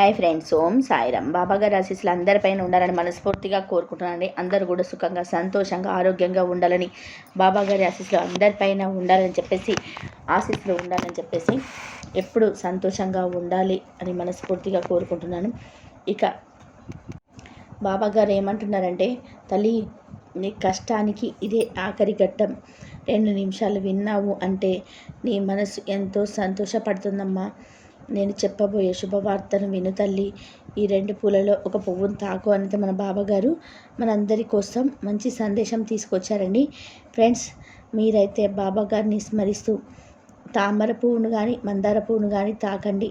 Hi friends ఓం సాయిరామ్. బాబాగారి ఆశీస్సులు అందరిపైన ఉండాలని మనస్ఫూర్తిగా కోరుకుంటున్నానండి. అందరూ కూడా సుఖంగా సంతోషంగా ఆరోగ్యంగా ఉండాలని బాబాగారి ఆశీస్సులు అందరిపైన ఉండాలని చెప్పేసి ఆశీస్సులు ఉండాలని చెప్పేసి ఎప్పుడు సంతోషంగా ఉండాలి అని మనస్ఫూర్తిగా కోరుకుంటున్నాను. ఇక బాబాగారు ఏమంటున్నారంటే తల్లి నీ కష్టానికి ఇదే ఆఖరి ఘట్టం. రెండు నిమిషాలు విన్నావు అంటే నీ మనసు ఎంతో సంతోషపడుతుందమ్మా. నేను చెప్పబోయే శుభవార్తను విను తల్లి. ఈ రెండు పూలలో ఒక పువ్వును తాకు అనేది మన బాబాగారు. మనందరి కోసం మంచి సందేశం తీసుకొచ్చారండి. ఫ్రెండ్స్ మీరైతే బాబాగారిని స్మరిస్తూ తామర పువ్వును కానీ మందార పువ్వును కానీ తాకండి.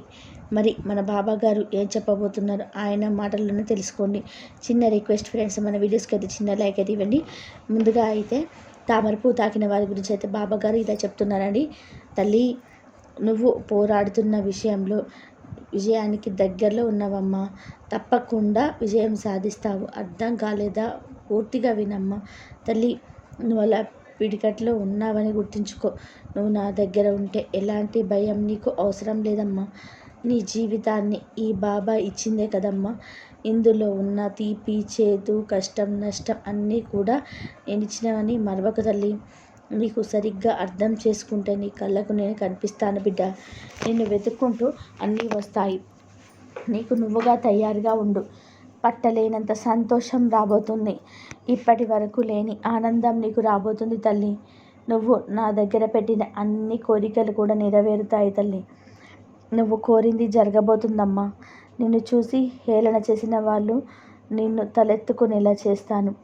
మరి మన బాబా గారు ఏం చెప్పబోతున్నారు? ఆయన మాటల్లోనే తెలుసుకోండి. చిన్న రిక్వెస్ట్ ఫ్రెండ్స్ మన వీడియోస్కి అయితే చిన్న లైక్ అయితే ఇవ్వండి. ముందుగా అయితే తామర పువ్వు తాకిన వారి గురించి అయితే బాబా గారు ఇలా చెప్తున్నారండి. తల్లి నువ్వు పోరాడుతున్న విషయంలో విజయానికి దగ్గరలో ఉన్నావమ్మా. తప్పకుండా విజయం సాధిస్తావు. అర్థం కాలేదా? పూర్తిగా వినమ్మా. తల్లి నువ్వు అలా పిడికట్లో ఉన్నావని గుర్తుంచుకో. నువ్వు నా దగ్గర ఉంటే ఎలాంటి భయం నీకు అవసరం లేదమ్మా. నీ జీవితాన్ని ఈ బాబా ఇచ్చిందే కదమ్మా. ఇందులో ఉన్న తీపి చేదు కష్టం నష్టం అన్నీ కూడా నేను ఇచ్చినవని మరవక తల్లి. నీకు సరిగ్గా అర్థం చేసుకుంటే నీ కళ్ళకు నేను కనిపిస్తాను బిడ్డ. నిన్ను వెతుక్కుంటూ అన్నీ వస్తాయి. నీకు నువ్వుగా తయారుగా ఉండు. పట్టలేనంత సంతోషం రాబోతుంది. ఇప్పటి వరకు లేని ఆనందం నీకు రాబోతుంది తల్లి. నువ్వు నా దగ్గర పెట్టిన అన్ని కోరికలు కూడా నెరవేరుతాయి తల్లి. నువ్వు కోరింది జరగబోతుందమ్మా. నిన్ను చూసి హేళన చేసిన వాళ్ళు నిన్ను తలెత్తుకునేలా చేస్తాను.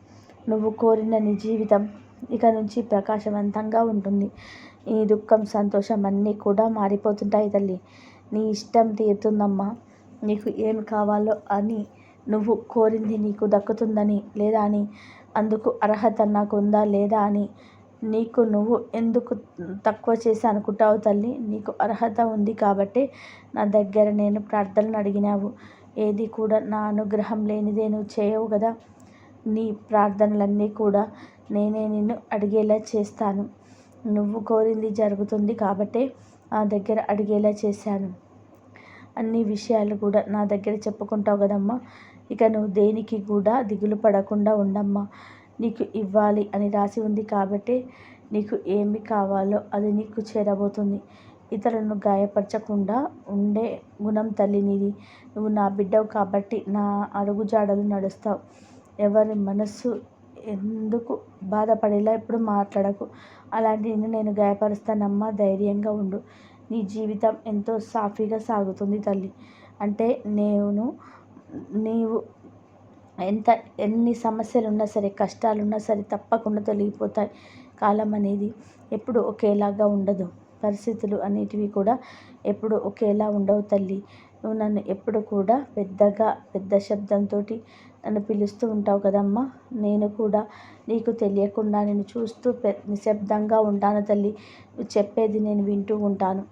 నువ్వు కోరిన నీ జీవితం ఇక నుంచి ప్రకాశవంతంగా ఉంటుంది. ఈ దుఃఖం సంతోషం అన్నీ కూడా మారిపోతుంటాయి తల్లి. నీ ఇష్టం తీరుతుందమ్మా. నీకు ఏమి కావాలో అని నువ్వు కోరింది నీకు దక్కుతుందని లేదా అని అందుకు అర్హత నాకు ఉందా లేదా అని నీకు నువ్వు ఎందుకు తక్కువ చేసి అనుకుంటావు తల్లి? నీకు అర్హత ఉంది కాబట్టి నా దగ్గర నేను ప్రార్థనలు అడిగినావు. ఏది కూడా నా అనుగ్రహం లేనిదే నువ్వు చేయవు కదా. నీ ప్రార్థనలన్నీ కూడా నేనే నిన్ను అడిగేలా చేస్తాను. నువ్వు కోరింది జరుగుతుంది కాబట్టే నా దగ్గర అడిగేలా చేశాను. అన్ని విషయాలు కూడా నా దగ్గర చెప్పుకుంటావు కదమ్మా. ఇక నువ్వు దేనికి కూడా దిగులు పడకుండా ఉండమ్మా. నీకు ఇవ్వాలి అని రాసి ఉంది కాబట్టి నీకు ఏమి కావాలో అది నీకు చేరబోతుంది. ఇతరులను గాయపరచకుండా ఉండే గుణం తల్లి నీది. నువ్వు నా బిడ్డవు కాబట్టి నా అడుగుజాడలు నడుస్తావు. ఎవరి మనస్సు ఎందుకు బాధపడేలా ఎప్పుడు మాట్లాడకు. అలాంటి నిన్ను నేను గాయపరుస్తానమ్మా ధైర్యంగా ఉండు. నీ జీవితం ఎంతో సాఫీగా సాగుతుంది తల్లి. అంటే నేను నీవు ఎంత ఎన్ని సమస్యలు ఉన్నా సరే కష్టాలు ఉన్నా సరే తప్పకుండా తొలగిపోతాయి. కాలం అనేది ఎప్పుడు ఒకేలాగా ఉండదు. పరిస్థితులు అనేటివి కూడా ఎప్పుడు ఒకేలా ఉండవు తల్లి. నువ్వు నన్ను ఎప్పుడు కూడా పెద్దగా పెద్ద శబ్దంతో నన్ను పిలుస్తూ ఉంటావు కదమ్మా. నేను కూడా నీకు తెలియకుండా నేను చూస్తూ పె నిశ్శబ్దంగా ఉంటాను తల్లి. నువ్వు చెప్పేది నేను వింటూ ఉంటాను.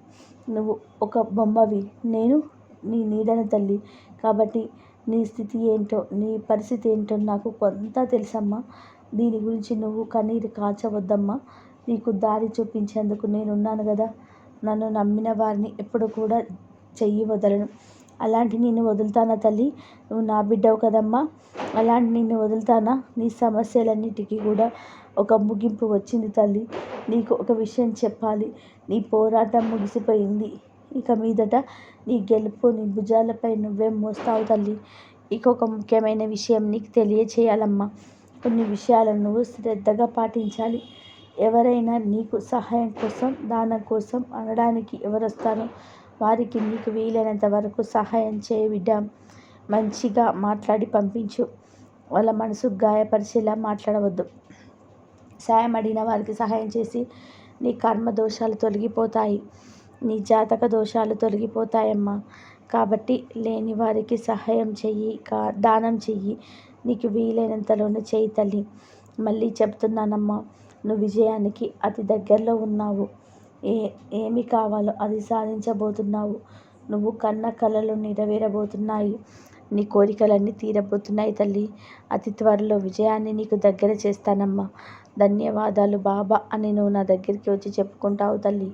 నువ్వు ఒక బొమ్మవి. నేను నీ నీడన తల్లి. కాబట్టి నీ స్థితి ఏంటో నీ పరిస్థితి ఏంటో నాకు కొంత తెలుసమ్మా. దీని గురించి నువ్వు కన్నీరు కాచవద్దమ్మా నీకు దారి చూపించేందుకు నేనున్నాను కదా. నన్ను నమ్మిన వారిని ఎప్పుడు కూడా చెయ్యి వదలను. అలాంటి నిన్ను వదులుతానా తల్లి? నువ్వు నా బిడ్డవు కదమ్మా. అలాంటి నిన్ను వదులుతానా? నీ సమస్యలన్నిటికీ కూడా ఒక ముగింపు వచ్చింది తల్లి. నీకు ఒక విషయం చెప్పాలి. నీ పోరాటం ముగిసిపోయింది. ఇక మీదట నీ గెలుపు నీ భుజాలపై నువ్వే మోస్తావు తల్లి. ఇక ఒక ముఖ్యమైన విషయం నీకు తెలియచేయాలమ్మా. కొన్ని విషయాలను నువ్వు శ్రద్ధగా పాటించాలి. ఎవరైనా నీకు సహాయం కోసం దానం కోసం అనడానికి ఎవరు వస్తారో వారికి నీకు వీలైనంత వరకు సహాయం చేయ బిడ్డ. మంచిగా మాట్లాడి పంపించు. వాళ్ళ మనసు గాయపరిచేలా మాట్లాడవద్దు. సాయం అడిగిన వారికి సహాయం చేసి నీ కర్మ దోషాలు తొలగిపోతాయి. నీ జాతక దోషాలు తొలగిపోతాయమ్మా. కాబట్టి లేని వారికి సహాయం చెయ్యి కా దానం చెయ్యి. నీకు వీలైనంతలోనే చేయి తల్లి. మళ్ళీ చెప్తున్నానమ్మా నువ్వు విజయానికి అతి దగ్గరలో ఉన్నావు. ఏ ఏమి కావాలో అది సాధించబోతున్నావు. నువ్వు కన్న కలలు నెరవేరబోతున్నాయి. నీ కోరికలన్నీ తీరబోతున్నాయి తల్లి. అతి త్వరలో విజయాన్ని నీకు దగ్గర చేస్తానమ్మా. ధన్యవాదాలు బాబా అని నువ్వు నా దగ్గరికి వచ్చి చెప్పుకుంటావు తల్లి.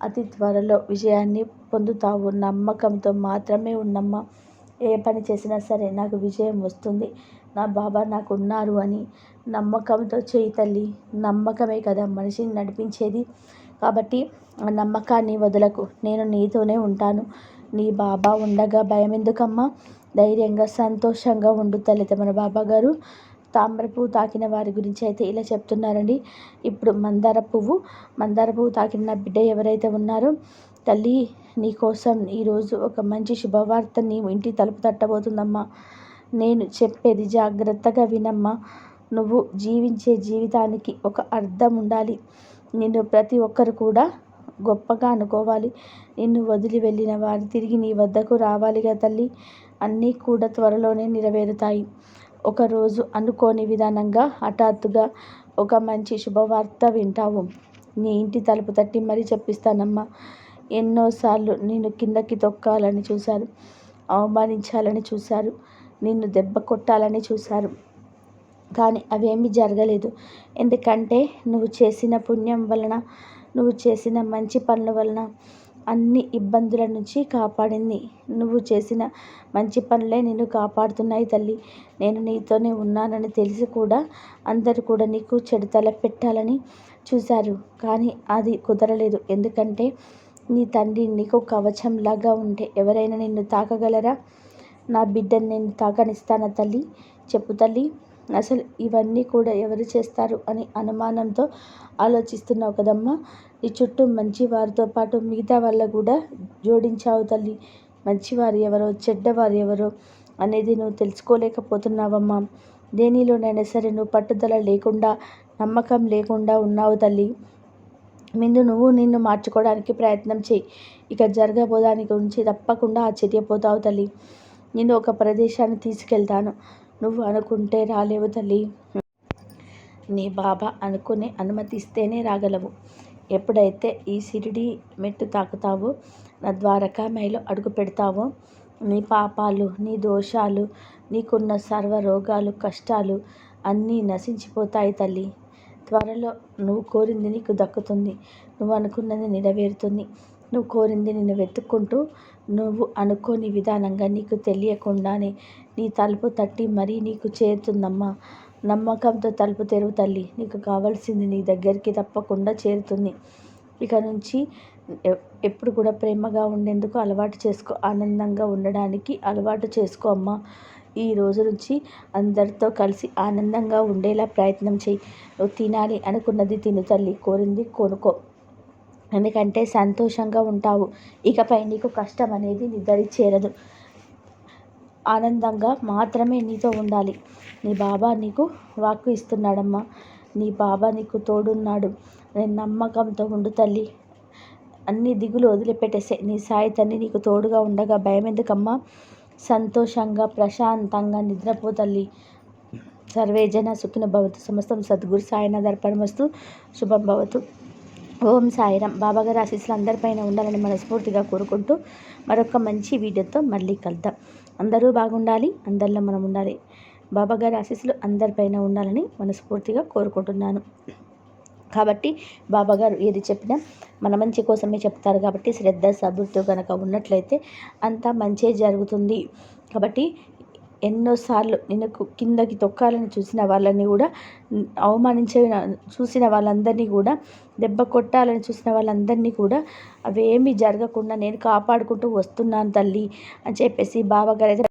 అతి త్వరలో విజయాన్ని పొందుతావు. నమ్మకంతో మాత్రమే ఉన్నమ్మా. ఏ పని చేసినా సరే నాకు విజయం వస్తుంది. నా బాబా నాకు ఉన్నారు అని నమ్మకంతో చేయి తల్లి. నమ్మకమే కదా మనిషిని నడిపించేది. కాబట్టి ఆ నమ్మకాన్ని వదలకు. నేను నీతోనే ఉంటాను. నీ బాబా ఉండగా భయం ఎందుకమ్మా ధైర్యంగా సంతోషంగా ఉండు తల్లి మన బాబా గారు. తామర పువ్వు తాకిన వారి గురించి అయితే ఇలా చెప్తున్నారండి. ఇప్పుడు మందార పువ్వు మందార పువ్వు తాకిన నా బిడ్డ ఎవరైతే ఉన్నారో తల్లి నీకోసం ఈరోజు ఒక మంచి శుభవార్త నీ ఇంటి తలుపు తట్టబోతుందమ్మా. నేను చెప్పేది జాగ్రత్తగా వినమ్మా. నువ్వు జీవించే జీవితానికి ఒక అర్థం ఉండాలి. నిన్ను ప్రతి ఒక్కరు కూడా గొప్పగా అనుకోవాలి. నిన్ను వదిలి వెళ్ళిన వారు తిరిగి నీ వద్దకు రావాలిగా తల్లి. అన్నీ కూడా త్వరలోనే నెరవేరుతాయి. ఒకరోజు అనుకోని విధానంగా హఠాత్తుగా ఒక మంచి శుభవార్త వింటావు. నీ ఇంటి తలుపు తట్టి మరీ చెప్పిస్తానమ్మా. ఎన్నోసార్లు నేను కిందకి తొక్కాలని చూశారు. అవమానించాలని చూశారు. నిన్ను దెబ్బ కొట్టాలని చూశారు. కానీ అవేమీ జరగలేదు. ఎందుకంటే నువ్వు చేసిన పుణ్యం వలన నువ్వు చేసిన మంచి పనుల వలన అన్ని ఇబ్బందుల నుంచి కాపాడింది. నువ్వు చేసిన మంచి పనులే నిన్ను కాపాడుతున్నాయి తల్లి. నేను నీతోనే ఉన్నానని తెలిసి కూడా అందరూ కూడా నీకు చెడు తల పెట్టాలని చూశారు. కానీ అది కుదరలేదు. ఎందుకంటే నీ తండ్రి నీకు కవచంలాగా ఉంటే ఎవరైనా నిన్ను తాకగలరా? నా బిడ్డని నేను తాకనిస్తానా తల్లి? చెప్పు తల్లి. అసలు ఇవన్నీ కూడా ఎవరు చేస్తారు అని అనుమానంతో ఆలోచిస్తున్నావు కదమ్మా. ఈ చుట్టూ మంచి వారితో పాటు మిగతా వాళ్ళ కూడా జోడించావు తల్లి. మంచివారు ఎవరో చెడ్డవారు ఎవరో అనేది నువ్వు తెలుసుకోలేకపోతున్నావమ్మా. దేనిలోనైనా సరే నువ్వు పట్టుదల లేకుండా నమ్మకం లేకుండా ఉన్నావు తల్లి. ముందు నువ్వు నిన్ను మార్చుకోవడానికి ప్రయత్నం చేయి. ఇక జరగబోదాని గురించి తప్పకుండా ఆశ్చర్యపోతావు తల్లి. నేను ఒక ప్రదేశాన్ని తీసుకెళ్తాను. నువ్వు అనుకుంటే రాలేవు తల్లి. నీ బాబా అనుకుని అనుమతిస్తేనే రాగలవు. ఎప్పుడైతే ఈ సిరిడి మెట్టు తాకుతావో నా ద్వారకామయిలో అడుగు పెడతావో నీ పాపాలు నీ దోషాలు నీకున్న సర్వ రోగాలు కష్టాలు అన్నీ నశించిపోతాయి తల్లి. త్వరలో నువ్వు కోరింది నీకు దక్కుతుంది. నువ్వు అనుకున్నది నెరవేరుతుంది. నువ్వు కోరింది నిన్ను వెతుక్కుంటూ నువ్వు అనుకోని విధానంగా నీకు తెలియకుండానే నీ తలుపు తట్టి మరీ నీకు చేరుతుందమ్మా. నమ్మకంతో తలుపు తెరువు తల్లి నీకు కావాల్సింది నీ దగ్గరికి తప్పకుండా చేరుతుంది. ఇక నుంచి ఎప్పుడు కూడా ప్రేమగా ఉండేందుకు అలవాటు చేసుకో ఆనందంగా ఉండడానికి అలవాటు చేసుకో అమ్మా. ఈ రోజు నుంచి అందరితో కలిసి ఆనందంగా ఉండేలా ప్రయత్నం చేయి. నువ్వు తినాలి అనుకున్నది తిను తల్లి కోరింది కొనుక్కో ఎందుకంటే సంతోషంగా ఉంటావు. ఇకపై నీకు కష్టం అనేది నీ దరి చేరదు ఆనందంగా మాత్రమే నీతో ఉండాలి. నీ బాబా నీకు వాక్కు ఇస్తున్నాడమ్మా. నీ బాబా నీకు తోడున్నాడు. నేను నమ్మకంతో ఉండు తల్లి. అన్ని దిగులు వదిలిపెట్టేసే నీ సాయి తల్లి నీకు తోడుగా ఉండగా భయం ఎందుకమ్మా సంతోషంగా ప్రశాంతంగా నిద్రపో తల్లి. సర్వేజన సుఖిన భవతు. సమస్తం సద్గురు సాయన దర్పణమస్తు శుభం భవతు. ఓం సాయిరామ్. బాబాగారి ఆశీస్సులు అందరిపైన ఉండాలని మనస్ఫూర్తిగా కోరుకుంటూ మరొక మంచి వీడియోతో మళ్ళీ కలుద్దాం. అందరూ బాగుండాలి అందరిలో మనం ఉండాలి. బాబాగారి ఆశీస్సులు అందరిపైన ఉండాలని మనస్ఫూర్తిగా కోరుకుంటున్నాను. కాబట్టి బాబాగారు ఏది చెప్పినా మన మంచి కోసమే చెప్తారు కాబట్టి శ్రద్ధ సబుర్తో కనుక ఉన్నట్లయితే అంతా మంచే జరుగుతుంది. కాబట్టి ఎన్నోసార్లు నిన్ను కిందకి తొక్కాలని చూసిన వాళ్ళని కూడా అవమానించే చూసిన వాళ్ళందరినీ కూడా దెబ్బ కొట్టాలని చూసిన వాళ్ళందరినీ కూడా అవేమీ జరగకుండా నేను కాపాడుకుంటూ వస్తున్నాను తల్లి అని చెప్పేసి బాబాగారు అయితే